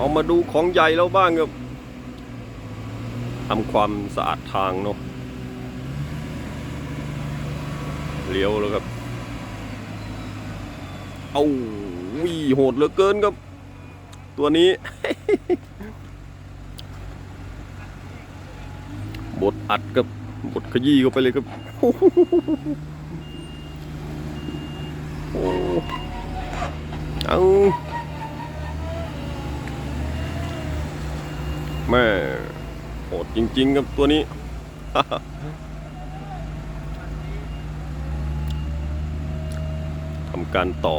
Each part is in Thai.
เอามาดูของใหญ่แล้วบ้างครับทำความสะอาดทางเนาะเลี้ยวแล้วครับ เอาวีโหดเหลือเกินครับ ตัวนี้ บดอัดกับบดขยี้เข้าไปเลยครับเอา แม่โหดจริงๆครับตัวนี้ ทำการต่อ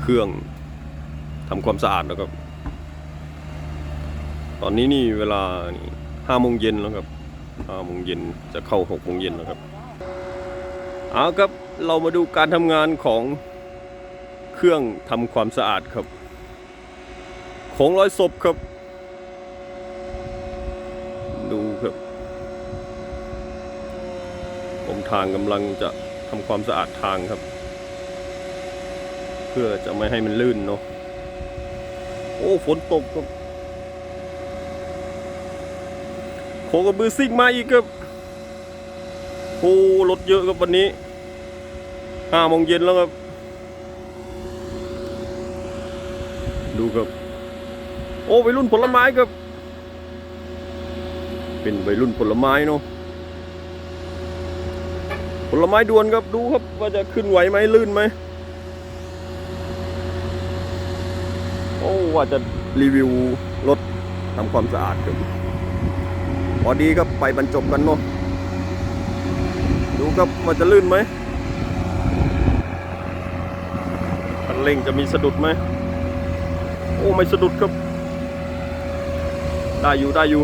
เครื่องทำความสะอาดแล้วครับ ตอนนี้นี่เวลาห้าโมงเย็นแล้วครับห้าโมงเย็นจะเข้าหกโมงเย็นแล้วครับเอาครับเรามาดูการทำงานของเครื่องทำความสะอาดครับ ของร้อยศพครับ ดูครับ กรมทางกำลังจะทำความสะอาดทางครับ เพื่อจะไม่ให้มันลื่นเนาะโอ้ฝนตกครับโคกระบือซิ่งมาอีกครับโอ้รถเยอะครับวันนี้ห้าโมงเย็นแล้วครับ ดูครับ โอ้วัยรุ่นผลไม้ครับ เป็นวัยรุ่นผลไม้เนาะ ลไม้ดวนครับดูครับว่าจะขึ้นไหวไหมลื่นไหมโอ้ว่าจะรีวิวรถทำความสะอาดครับพอดีครับไปบรรจบกันเนาะดูครับว่าจะลื่นไหมคันเร่งจะมีสะดุดไหมโอ้ไม่สะดุดครับ ได้อยู่ได้อยู่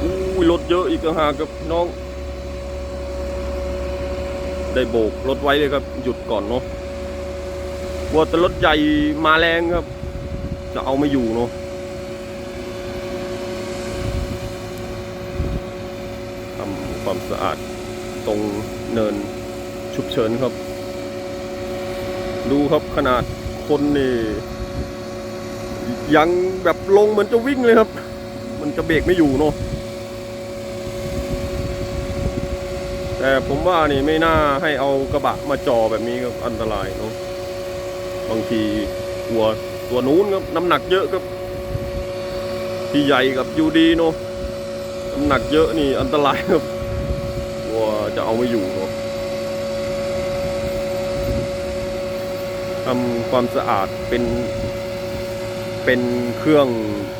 อู้ย รถเยอะอีกต่างหากครับน้อง ได้โบกรถไว้เลยครับ หยุดก่อนเนาะกลัวแต่รถใหญ่มาแรงครับ จะเอาไม่อยู่เนาะทำความสะอาดตรงเนินฉุกเฉินครับ ดูครับขนาดคนนี่ยังแบบลงเหมือนจะวิ่งเลยครับ มันจะเบรกไม่อยู่เนาะ แต่ผมว่านี่ไม่น่าให้เอากระบะมาจ่อแบบนี้ครับอันตรายเนาะบางทีตัวตัวนู้นครับน้ำหนักเยอะครับที่ใหญ่กับยูดีเนาะน้ำหนักเยอะนี่อันตรายครับกลัวจะเอาไม่อยู่เนาะทำความสะอาดเป็นเป็นเครื่อง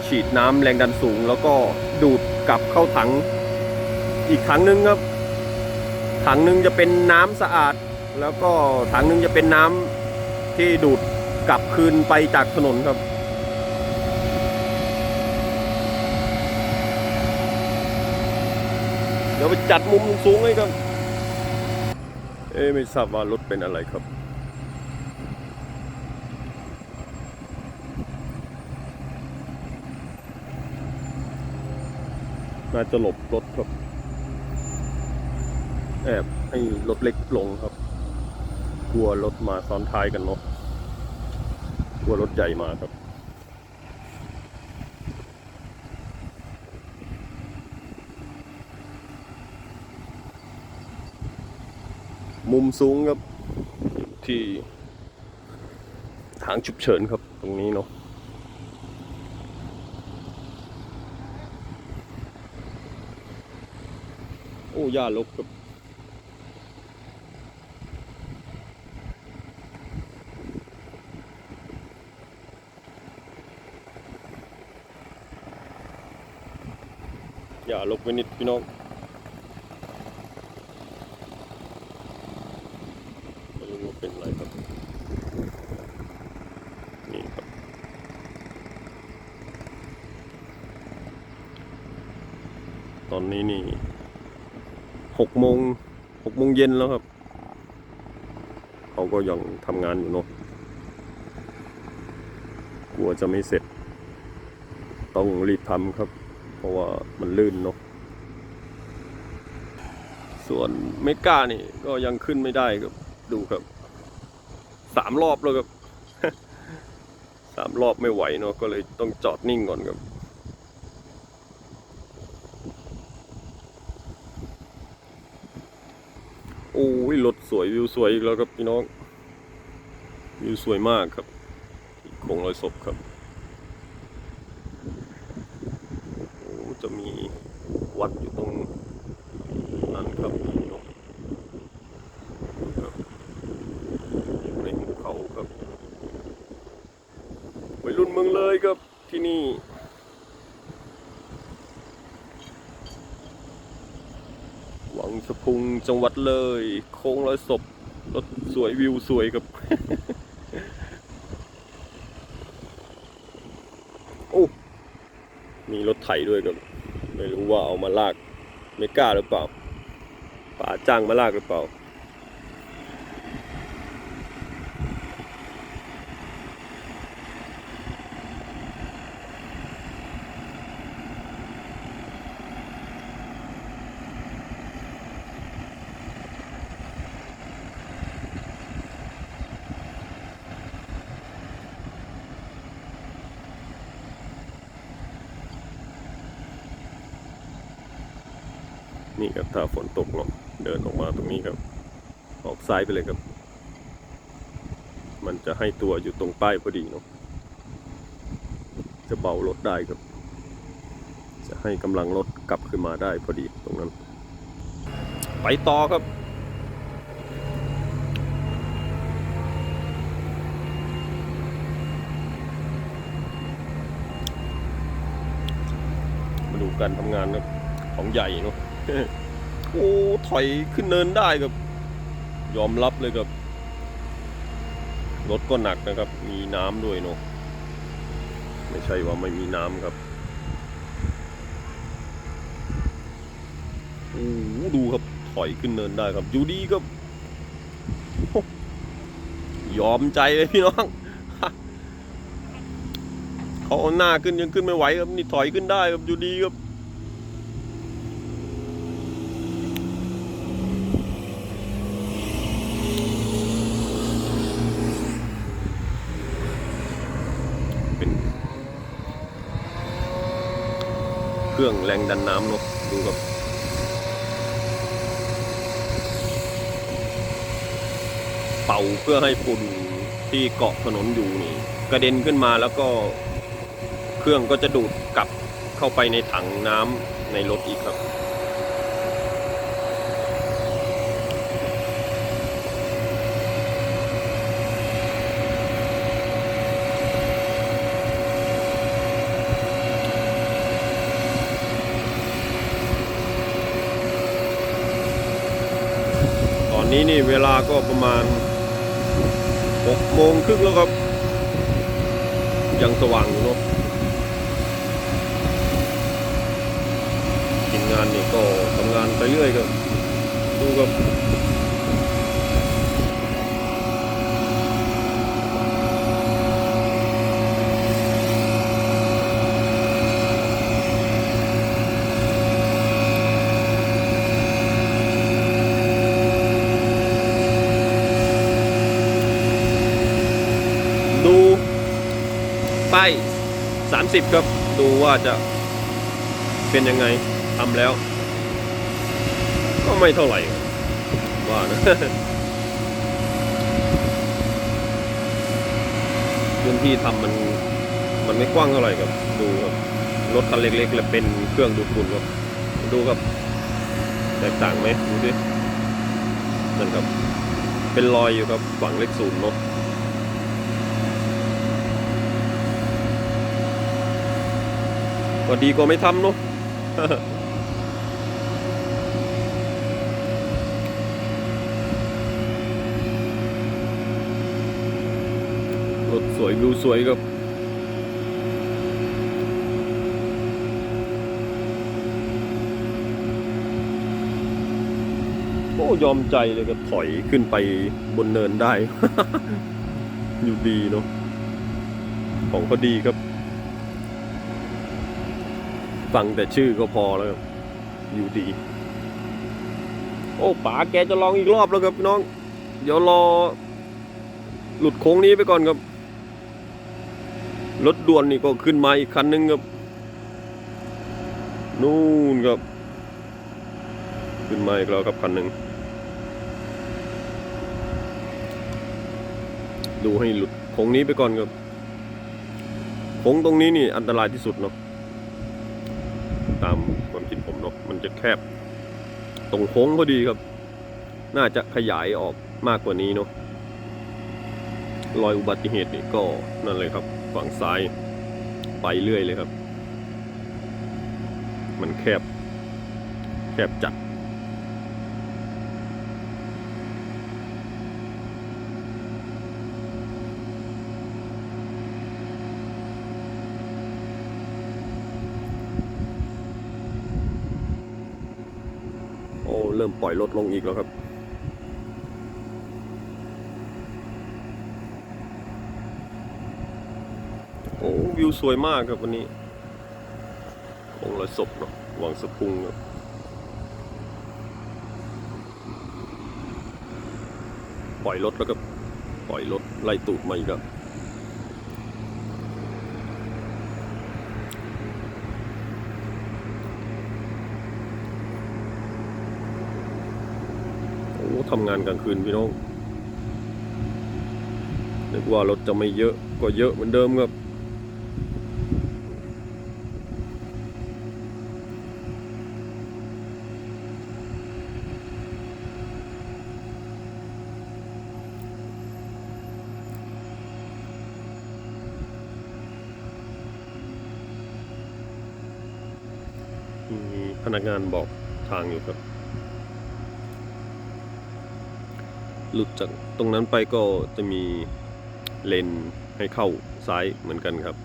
ฉีดน้ำแรงดันสูง แล้วก็ดูดกลับเข้าถังอีกถังหนึงครับ ถังหนึ่งจะเป็นน้ำสะอาด แล้วก็ถังหนึ่งจะเป็นน้ำที่ดูดกลับคืนไปจากถนนครับ เดี๋ยวไปจัดมุมสูงให้ครับ เอ๊ไม่ทราบว่ารถเป็นอะไรครับน่าจะหลบรถครับ แอบให้รถเล็กลงครับ กลัวรถมาซ้อนท้ายกันเนาะกลัวรถใหญ่มาครับมุมสูงครับที่ทางฉุกเฉินครับตรงนี้เนาะโอ้ย่าลกครับ ลกไปนิดพี่น้องไม่รู้ว่าเป็นอะไรครับ นี่ครับ ตอนนี้นี่หกโมงหกโมงเย็นแล้วครับ เขาก็ยังทำงานอยู่เนอะกลัวจะไม่เสร็จ ต้องรีบทำครับ เพราะว่ามันลื่นเนาะส่วนเมกานี่ก็ยังขึ้นไม่ได้ครับ ดูครับสามรอบแล้วครับสามรอบไม่ไหวเนาะก็เลยต้องจอดนิ่งก่อนครับโอ้ยรถสวยวิวสวยอีกแล้วครับพี่น้องวิวสวยมากครับโคงรอยศพครับโอ้จะมี วัดอยู่ตรงนั้นครับน้องครับอยู่ในเขาครับวัยรุ่นเมืองเลยครับที่นี่วังสะพุงจังหวัดเลย โค้งร้อยศพรถสวยวิวสวยครับ โอ้ มีรถไถด้วยครับ ไม่รู้ว่าเอามาลากไม่กล้าหรือเปล่าป่าจ้างมาลากหรือเปล่า นี่ครับถ้าฝนตกเนาะเดินออกมาตรงนี้ครับ ออกซ้ายไปเลยครับ มันจะให้ตัวอยู่ตรงป้ายพอดีเนาะจะเบารถได้ครับ จะให้กำลังรถกลับขึ้นมาได้พอดีตรงนั้น ไปต่อครับมาดูการทำงานของใหญ่เนาะ โอ้ถอยขึ้นเนินได้ครับ ยอมรับเลยครับ รถก็หนักนะครับ มีน้ำด้วยเนาะไม่ใช่ว่าไม่มีน้ำครับโอ้ดูครับถอยขึ้นเนินได้ครับอยู่ดีครับโอ้ยอมใจเลยพี่น้องเขาเอาหน้าขึ้นยังขึ้นไม่ไหวครับนี่ถอยขึ้นได้ครับอยู่ดีครับ เครื่องแรงดันน้ำเนอะดูครับเป่าเพื่อให้ฝุ่นที่เกาะถนนอยู่นี่ กระเด็นขึ้นมาแล้วก็เครื่องก็จะดูดกลับเข้าไปในถังน้ำในรถอีกครับ นี้นี่เวลาก็ประมาณ6โมงครึ่งแล้วครับ ยังสว่างอยู่เนาะทีมงานนี่ก็ทำงานไปเรื่อยครับดูครับ ดูป้าย 30 ครับ ดูว่าจะเป็นยังไงทำแล้ว ก็ไม่เท่าไหร่ว่านะพื้นที่ทำมันมันไม่กว้างเท่าไหร่ครับ ดูครับรถคันเล็กๆแล้วเป็นเครื่องดูดฝุ่นครับ ดูครับ แตกต่างไหมดูดินั่นครับ เป็นรอยอยู่ครับ ฝั่งเลขศูนย์เนาะ ก็ดีกว่าไม่ทำเนาะรถสวยวิวสวยครับโอ้ยอมใจเลยก็ถอยขึ้นไปบนเนินได้ อยู่ดีเนาะของเขาดีครับ ฟังแต่ชื่อก็พอแล้วครับอยู่ดี โอ้ป๋าแกจะลองอีกรอบแล้วครับพี่น้อง เดี๋ยวรอ หลุดโค้งนี้ไปก่อนครับ รถด่วนนี่ก็ขึ้นมาอีกคันนึงครับ นู่นครับ ขึ้นมาอีกแล้วครับคันหนึ่งดูให้หลุดโค้งนี้ไปก่อนครับโค้งตรงนี้นี่อันตรายที่สุดเนาะ ตามความคิดผมเนาะมันจะแคบ ตรงโค้งพอดีครับ น่าจะขยายออกมากกว่านี้เนาะรอยอุบัติเหตุนี่ก็นั่นเลยครับฝั่งซ้ายไปเรื่อยเลยครับ มันแคบ แคบจัด เริ่มปล่อยรถลงอีกแล้วครับ โอ้วิวสวยมากครับวันนี้องค์ละศพเนาะวังสะพุงครับปล่อยรถแล้วก็ปล่อยรถไล่ตูดมาอีกแล้ว ทำงานกลางคืนพี่น้องนึกว่ารถจะไม่เยอะก็เยอะเหมือนเดิมครับมีพนักงานบอกทางอยู่ครับ หลุดจากตรงนั้นไปก็จะมีเลนให้เข้าซ้ายเหมือนกันครับ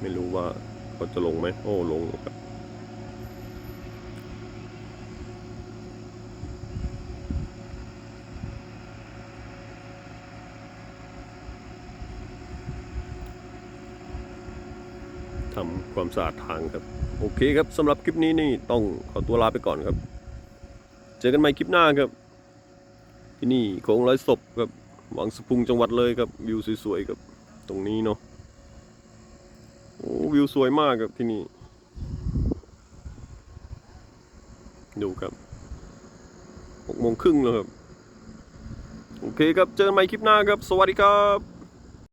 ไม่รู้ว่าเขาจะลงไหมโอ้ลงครับทำความสะอาดทางครับ โอเคครับสำหรับคลิปนี้นี่ต้องขอตัวลาไปก่อนครับ เจอกันใหม่คลิปหน้าครับ ที่นี่โค้งร้อยศพครับหวังสะพุงจังหวัดเลยครับวิวสวยๆครับตรงนี้เนาะโอ้วิวสวยมากครับที่นี่ ดูครับหกโมงครึ่งแล้วครับ โอเคครับ เจอกันใหม่คลิปหน้าครับ สวัสดีครับ